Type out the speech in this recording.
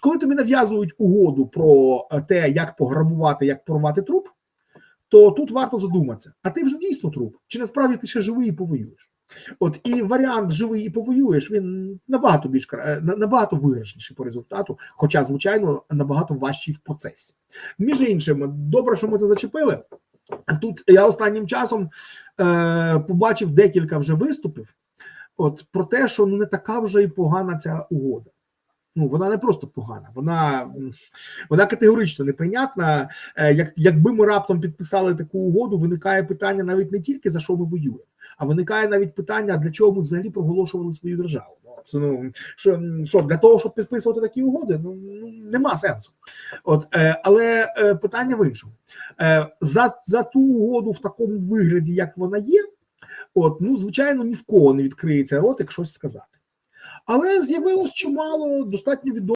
коли тобі нав'язують угоду про е, те, як пограбувати, як порвати труп, то тут варто задуматися: а ти вже дійсно труп? Чи насправді ти ще живий і повоюєш? От і варіант живий і повоюєш, він набагато більш е, на- набагато виграшніший по результату, хоча, звичайно, набагато важчий в процесі. Між іншим, добре, що ми це зачепили. Тут я останнім часом е, побачив декілька вже виступів. От про те, що ну не така вже і погана ця угода. Ну вона не просто погана, вона, вона категорично неприйнятна. Е, як, якби ми раптом підписали таку угоду, виникає питання навіть не тільки за що ми воюємо, а виникає навіть питання, для чого ми взагалі проголошували свою державу. Ну, ну що, що для того, щоб підписувати такі угоди, ну, ну нема сенсу. От е, але е, питання в іншому. Е, за, за ту угоду в такому вигляді, як вона є, от ну звичайно, ні в кого не відкриється ротик щось сказати. Але з'явилось чимало достатньо відомих.